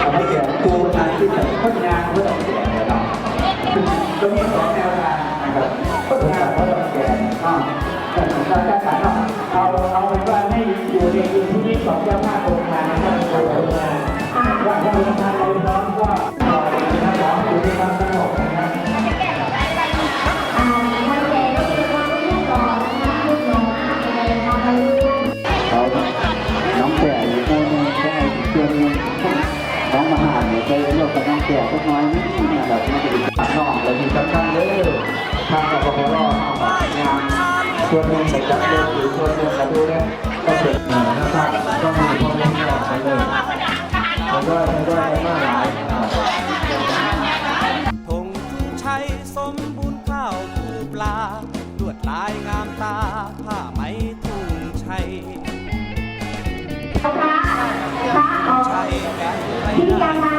ขอให้แก่ผู้อาชีพพนักงานผู้ต่างแก่นะครับก็มีสองแนวทางนะครับพัฒต่างงานผู้อ่างแก่ก็แต่ผมจะขายเอาเอาเป็นว่าให้อยู่ในพื้นที่สองเจ้าภาโครงการนะครับ เลิกกับน้องแก่สักน้อยนิดนะครับมันจะเป็นการนอกและที่สำคัญเลยทางกับพลงานส่วนหนึ่งจะจัดเลิกหรือส่วนหนึ่งจะดูเนี่ยก็เป็นนะครับก็มีพ่อแม่ออกไปเลยแล้วก็แล้วก็มากหลายธงชัยสมบูรณ์ข้าวผูปลาลวดลายงามตาผ้าไหมทุ่งชัยพระพระออกที่ยัง